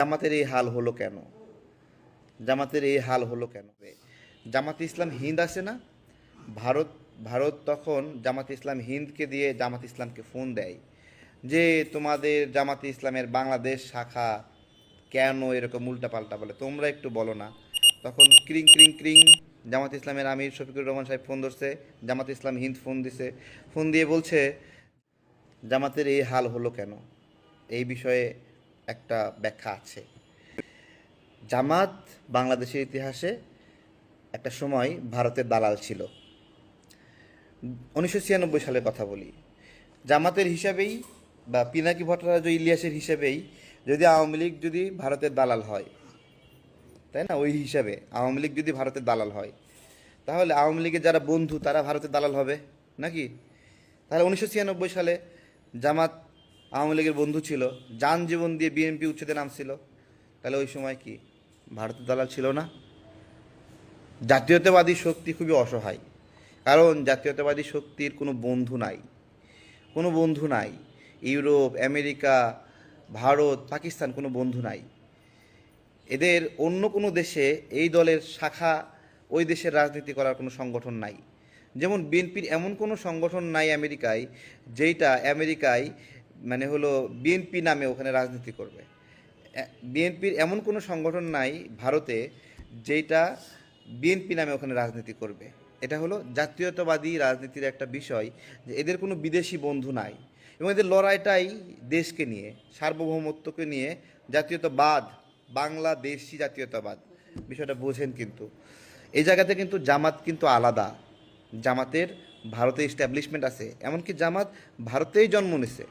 জামাতের এই হাল হলো কেন? জামাতের এই হাল হলো কেন? জামাতে ইসলাম হিন্দ আছে না? ভারত ভারত তখন জামাতে ইসলাম হিন্দকে দিয়ে জামাত ইসলামকে ফোন দেয় যে, তোমাদের জামাতে ইসলামের বাংলাদেশ শাখা কেন এরকম উল্টাপাল্টা বলে? তোমরা একটু বলো না। তখন ক্রিং ক্রিং ক্রিং জামাত ইসলামের আমির শফিকুর রহমান সাহেব ফোন ধরছে। জামাত ইসলাম হিন্দ ফোন দিছে। ফোন দিয়ে বলছে, জামাতের এই হাল হলো কেন? এই বিষয়ে একটা ব্যাখ্যা আছে। জামাত বাংলাদেশের ইতিহাসে একটা সময় ভারতের দালাল ছিল। উনিশশো ছিয়ানব্বই সালের কথা বলি। জামাতের হিসাবেই বা পিনাকি ভট্টারাজ ইলিয়াসের হিসাবেই যদি আওয়ামী লীগ যদি ভারতের দালাল হয়, তাই না? ওই হিসাবে আওয়ামী লীগ যদি ভারতের দালাল হয়, তাহলে আওয়ামী লীগের যারা বন্ধু তারা ভারতের দালাল হবে, নাকি? তাহলে উনিশশো ছিয়ানব্বই সালে জামাত আওয়ামী লীগের বন্ধু ছিল। যান জীবন দিয়ে বিএনপি উচ্ছেদে নামছিল। তাহলে ওই সময় কি ভারতের দালাল ছিল না? জাতীয়তাবাদী শক্তি খুবই অসহায়। কারণ জাতীয়তাবাদী শক্তির কোনো বন্ধু নাই। কোনো বন্ধু নাই। ইউরোপ, আমেরিকা, ভারত, পাকিস্তান কোনো বন্ধু নাই। এদের অন্য কোনো দেশে এই দলের শাখা ওই দেশের রাজনীতি করার কোনো সংগঠন নাই। যেমন বিএনপির এমন কোনো সংগঠন নাই আমেরিকায়, যেইটা আমেরিকায় মানে হলো বিএনপি নামে ওখানে রাজনীতি করবে। বিএনপির এমন কোনো সংগঠন নাই ভারতে যেটা বিএনপি নামে ওখানে রাজনীতি করবে। এটা হলো জাতীয়তাবাদী রাজনীতির একটা বিষয় যে এদের কোনো বিদেশি বন্ধু নাই এবং এদের লড়াইটাই দেশকে নিয়ে, সার্বভৌমত্বকে নিয়ে জাতীয়তাবাদ, বাংলাদেশি জাতীয়তাবাদ, বিষয়টা বোঝেন কিন্তু। এই জায়গাতে কিন্তু জামাত কিন্তু আলাদা। জামাতের ভারতে এস্টাবলিশমেন্ট আছে। এমনকি জামাত ভারতেই জন্ম নিছে।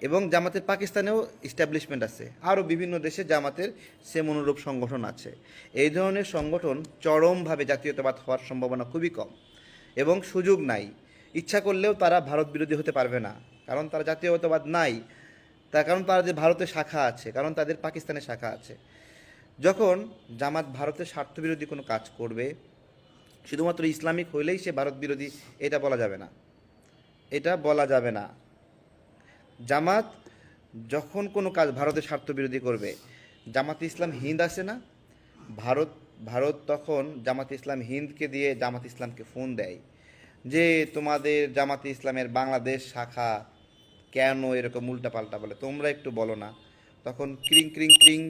এবং জামাতের পাকিস্তানেও ইস্টাবলিশমেন্ট আছে। আরও বিভিন্ন দেশে জামাতের সেম অনুরূপ সংগঠন আছে। এই ধরনের সংগঠন চরমভাবে জাতীয়তাবাদ হওয়ার সম্ভাবনা খুবই কম এবং সুযোগ নাই। ইচ্ছা করলেও তারা ভারত বিরোধী হতে পারবে না। কারণ তারা জাতীয়তাবাদ নাই। তার কারণ তাদের ভারতের শাখা আছে, কারণ তাদের পাকিস্তানের শাখা আছে। যখন জামাত ভারতের স্বার্থবিরোধী কোনো কাজ করবে, শুধুমাত্র ইসলামিক হইলেই সে ভারত বিরোধী, এটা বলা যাবে না। এটা বলা যাবে না। জামাত যখন কোনো কাজ ভারতের স্বার্থ বিরোধী করবে, জামাত ইসলাম হিন্দ আছে না। ভারত ভারত তখন জামাত ইসলাম হিন্দকে দিয়ে জামাত ইসলামকে ফোন দেয় যে, তোমাদের জামাত ইসলামের বাংলাদেশ শাখা কেন এরকম উল্টাপাল্টা বলে? তোমরা একটু বলো না। তখন ক্রিং ক্রিং ক্রিং,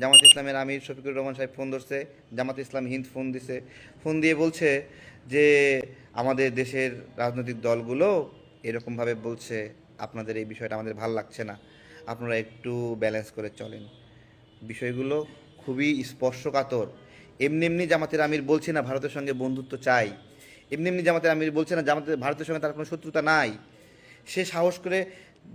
জামাত ইসলামের আমির শফিকুর রহমান সাহেব ফোন ধরছে। জামাত ইসলাম হিন্দ ফোন দিছে। ফোন দিয়ে বলছে যে, আমাদের দেশের রাজনৈতিক দলগুলো এরকমভাবে বলছে আপনাদের এই বিষয়টা আমাদের ভালো লাগছে না। আপনারা একটু ব্যালেন্স করে চলেন। বিষয়গুলো খুবই স্পর্শকাতর। এমনি এমনি জামাতের আমির বলছে না ভারতের সঙ্গে বন্ধুত্ব চাই। এমনি এমনি জামাতের আমির বলছে না জামাতের ভারতের সঙ্গে তার কোনো শত্রুতা নাই। সে সাহস করে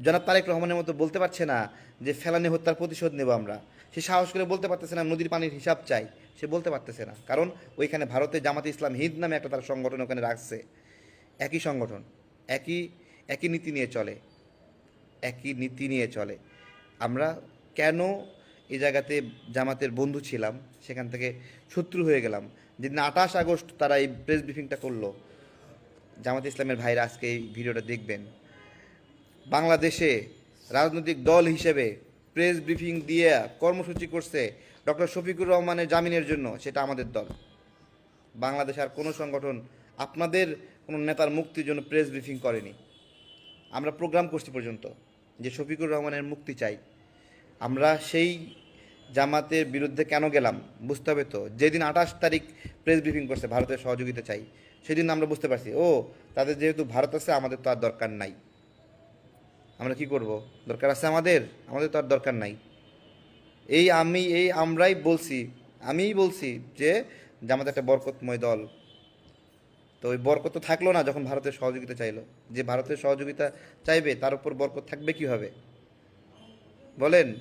জনাব তারেক রহমানের মতো বলতে পারছে না যে ফেলানি হত্যার প্রতিশোধ নেব আমরা। সে সাহস করে বলতে পারতেছে না নদীর পানির হিসাব চাই। সে বলতে পারতেছে না। কারণ ওইখানে ভারতে জামাতে ইসলাম হিন্দ নামে একটা তার সংগঠন ওখানে রাখছে। একই সংগঠন। একই একই নীতি নিয়ে চলে। একই নীতি নিয়ে চলে। আমরা কেন এই জায়গাতে জামাতের বন্ধু ছিলাম, সেখান থেকে শত্রু হয়ে গেলাম। যেদিন আঠাশ আগস্ট তারা এই প্রেস ব্রিফিংটা করল, জামাত ইসলামের ভাইরা আজকে এই ভিডিওটা দেখবেন। বাংলাদেশে রাজনৈতিক দল হিসেবে প্রেস ব্রিফিং দিয়ে কর্মসূচি করছে ডক্টর শফিকুর রহমানের জামিনের জন্য, সেটা আমাদের দল। বাংলাদেশ আর কোনো সংগঠন আপনাদের কোনো নেতার মুক্তির জন্য প্রেস ব্রিফিং করেনি। আমরা প্রোগ্রাম করছি পর্যন্ত। যে শফিকুর রহমানের মুক্তি চাই। আমরা সেই জামাতের বিরুদ্ধে কেন গেলাম? বুঝতে হবে তো। যেদিন আঠাশ তারিখ প্রেস ব্রিফিং করছে ভারতের সহযোগিতা চাই, সেদিন আমরা বুঝতে পারছি, ও, তাদের যেহেতু ভারত আছে, আমাদের তো আর দরকার নাই। আমরা কি করব? দরকার আছে আমাদের? আমাদের তো আর দরকার নাই। এই আমি, এই আমরাই বলছি, আমিই বলছি যে জামাত একটা বরকতময় দল। তো ওই বরকত তো থাকল না যখন ভারতের সহযোগিতা চাইলো। যে ভারতের সহযোগিতা চাইবে, তার উপর বরকত থাকবে কীভাবে? বলেন।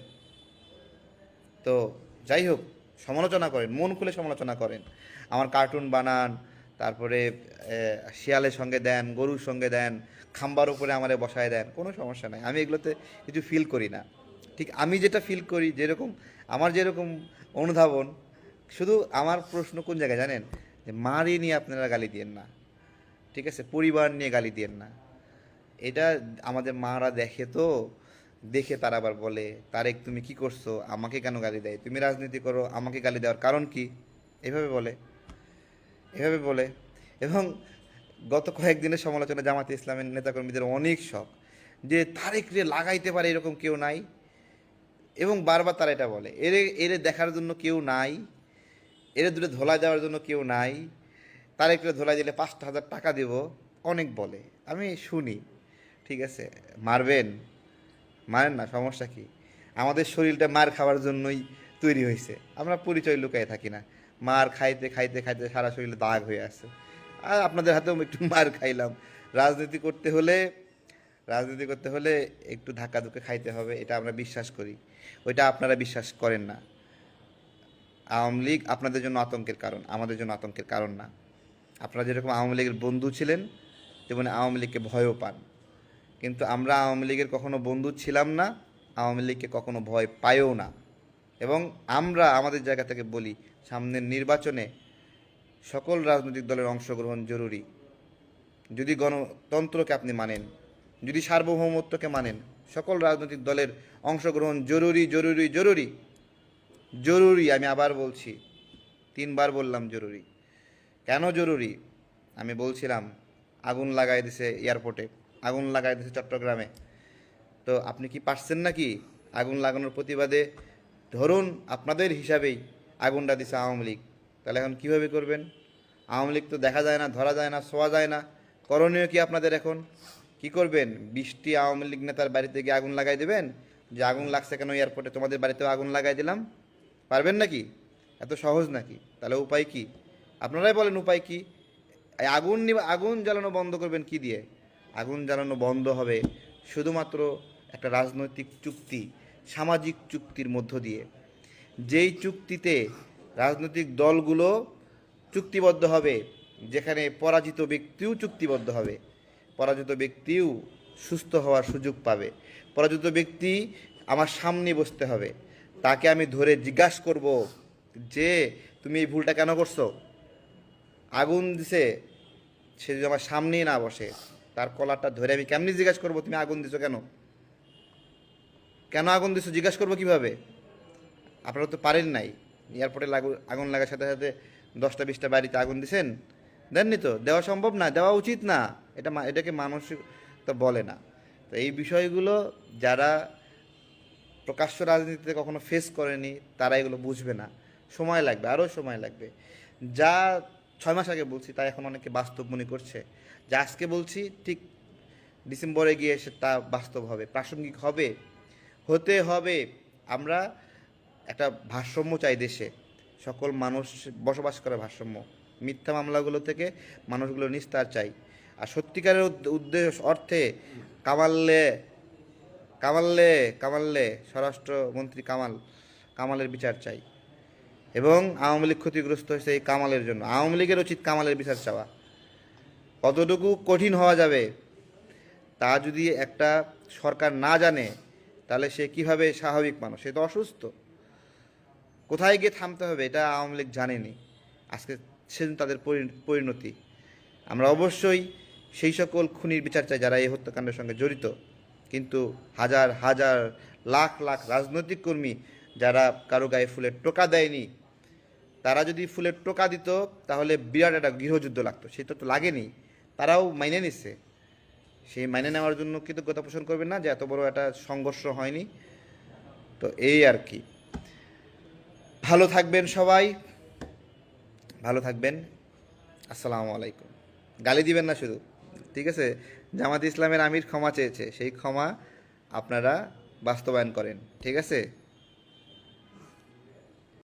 তো যাই হোক, সমালোচনা করেন, মন খুলে সমালোচনা করেন। আমার কার্টুন বানান, তারপরে শিয়ালের সঙ্গে দেন, গরুর সঙ্গে দেন, খাম্বার উপরে আমারে বসায় দেন, কোনো সমস্যা নাই। আমি এগুলোতে কিছু ফিল করি না। ঠিক আমি যেটা ফিল করি, যেরকম, আমার যেরকম অনুধাবন, শুধু আমার প্রশ্ন কোন জায়গায় জানেন? মারি নিয়ে আপনারা গালি দিয়েন না। ঠিক আছে? পরিবার নিয়ে গালি দিয়েন না। এটা আমাদের মারা দেখে তো, দেখে তারা আবার বলে, তারেক, তুমি কি করছ? আমাকে কেন গালি দেয়? তুমি রাজনীতি করো, আমাকে গালি দেওয়ার কারণ কি? এভাবে বলে। এভাবে বলে। এবং গত কয়েকদিনের সমালোচনা জামাতে ইসলামের নেতাকর্মীদের অনেক শখ যে, তারেক রে লাগাইতে পারে এরকম কেউ নাই? এবং বারবার তারা এটা বলে। এরে এরে দেখার জন্য কেউ নাই। এরে দূরে ধোলা দেওয়ার জন্য কেউ নাই। তার একটু ধোলা দিলে পাঁচটা হাজার টাকা দেব। অনেক বলে। আমি শুনি। ঠিক আছে। মারবেন? মারেন না, সমস্যা কি? আমাদের শরীরটা মার খাওয়ার জন্যই তৈরি হয়েছে। আমরা পরিচয় লুকায় থাকি না। মার খাইতে খাইতে খাইতে সারা শরীরে দাগ হয়ে আছে। আর আপনাদের হাতেও একটু মার খাইলাম। রাজনীতি করতে হলে, রাজনীতি করতে হলে একটু ধাক্কা ধুকে খাইতে হবে, এটা আমরা বিশ্বাস করি। ওইটা আপনারা বিশ্বাস করেন না। আওয়ামী লীগ আপনাদের জন্য আতঙ্কের কারণ, আমাদের জন্য আতঙ্কের কারণ না। আপনারা যেরকম আওয়ামী লীগের বন্ধু ছিলেন, তেমনি আওয়ামী লীগকে ভয়ও পান। কিন্তু আমরা আওয়ামী লীগের কখনো বন্ধু ছিলাম না, আওয়ামী লীগকে কখনো ভয় পায়ও না। এবং আমরা আমাদের জায়গা থেকে বলি, সামনের নির্বাচনে সকল রাজনৈতিক দলের অংশগ্রহণ জরুরি। যদি গণতন্ত্রকে আপনি মানেন, যদি সার্বভৌমত্বকে মানেন, সকল রাজনৈতিক দলের অংশগ্রহণ জরুরি জরুরি জরুরি। জরুরি, আমি আবার বলছি, তিনবার বললাম জরুরি। কেন জরুরি? আমি বলছিলাম, আগুন লাগাই দিছে এয়ারপোর্টে, আগুন লাগাই দিছে চট্টগ্রামে। তো আপনি কি পারছেন নাকি আগুন লাগানোর প্রতিবাদে? ধরুন আপনাদের হিসাবেই আগুনটা দিছে আওয়ামী লীগ। তাহলে এখন কীভাবে করবেন? আওয়ামী লীগ তো দেখা যায় না, ধরা যায় না, শোয়া যায় না। করণীয় কি আপনাদের এখন? কি করবেন? বৃষ্টি আওয়ামী লীগ নেতার বাড়িতে গিয়ে আগুন লাগাই দেবেন? যে আগুন লাগছে কেন এয়ারপোর্টে? তোমাদের বাড়িতেও আগুন লাগাই দিলাম? পারবেন নাকি? এত সহজ নাকি? তাহলে উপায় কি? আপনারাই বলেন উপায় কি? আগুন আগুন জ্বালানো বন্ধ করবেন কি দিয়ে? আগুন জ্বালানো বন্ধ হবে শুধুমাত্র একটা রাজনৈতিক চুক্তি, সামাজিক চুক্তির মধ্য দিয়ে। যেই চুক্তিতে রাজনৈতিক দলগুলো চুক্তিবদ্ধ হবে, যেখানে পরাজিত ব্যক্তিও চুক্তিবদ্ধ হবে, পরাজিত ব্যক্তিও সুস্থ হওয়ার সুযোগ পাবে, পরাজিত ব্যক্তি আমার সামনে বসতে হবে তাকে আমি ধরে জিজ্ঞাসা করব যে, তুমি এই ভুলটা কেন করছ? আগুন দিছে, সে যদি আমার সামনেই না বসে, তার কলারটা ধরে আমি কেমনি জিজ্ঞাসা করব, তুমি আগুন দিছো কেন? কেন আগুন দিছো? জিজ্ঞাসা করব কীভাবে? আপনারা তো পারেন নাই। এয়ারপোর্টে আগুন লাগার সাথে সাথে দশটা বিশটা বাড়িতে আগুন দিছেন? দেননি তো? দেওয়া সম্ভব না? দেওয়া উচিত না। এটা এটাকে মানসিক তো বলে না। তো এই বিষয়গুলো যারা প্রকাশ্য রাজনীতিতে কখনো ফেস করেনি, তারা এগুলো বুঝবে না। সময় লাগবে আরও সময় লাগবে। যা ছয় মাস আগে বলছি তা এখন অনেকে বাস্তব মনে করছে। যা আজকে বলছি, ঠিক ডিসেম্বরে গিয়ে সে তা বাস্তব হবে, প্রাসঙ্গিক হবে, হতে হবে। আমরা একটা ভারসাম্য চাই দেশে। সকল মানুষ বসবাস করে ভারসাম্য। মিথ্যা মামলাগুলো থেকে মানুষগুলো নিস্তার চাই। আর সত্যিকারের উদ্দেশ্য অর্থে কামাল্লে কামাল্লে কামাল্লে স্বরাষ্ট্রমন্ত্রী কামাল, কামালের বিচার চাই। এবং আওয়ামী লীগ ক্ষতিগ্রস্ত হয়েছে এই কামালের জন্য। আওয়ামী লীগের উচিত কামালের বিচার চাওয়া। কতটুকু কঠিন হওয়া যাবে, তা যদি একটা সরকার না জানে, তাহলে সে কীভাবে স্বাভাবিক মানুষ? সে তো অসুস্থ। কোথায় গিয়ে থামতে হবে, এটা আওয়ামী লীগ জানেনি। আজকে সেদিন তাদের পরি- পরিণতি। আমরা অবশ্যই সেই সকল খুনির বিচার চাই, যারা এই হত্যাকাণ্ডের সঙ্গে জড়িত। কিন্তু হাজার হাজার, লাখ লাখ রাজনৈতিক কর্মী যারা কারও গায়ে ফুলের টোকা দেয়নি, তারা যদি ফুলের টোকা দিত, তাহলে বিরাট একটা গৃহযুদ্ধ লাগতো। সেটা তো লাগেনি, তারাও মাইনে নিচ্ছে সেই মাইনে নেওয়ার জন্য কৃতজ্ঞতা পোষণ করবেন না যে এত বড় একটা সংঘর্ষ হয়নি। তো এই আর কি। ভালো থাকবেন সবাই। ভালো থাকবেন। আসসালামু আলাইকুম। গালি দিবেন না শুধু। ঠিক আছে? জামাত ইসলামের আমির ক্ষমা চেয়েছে সেই ক্ষমা আপনারা বাস্তবায়ন করেন ঠিক আছে?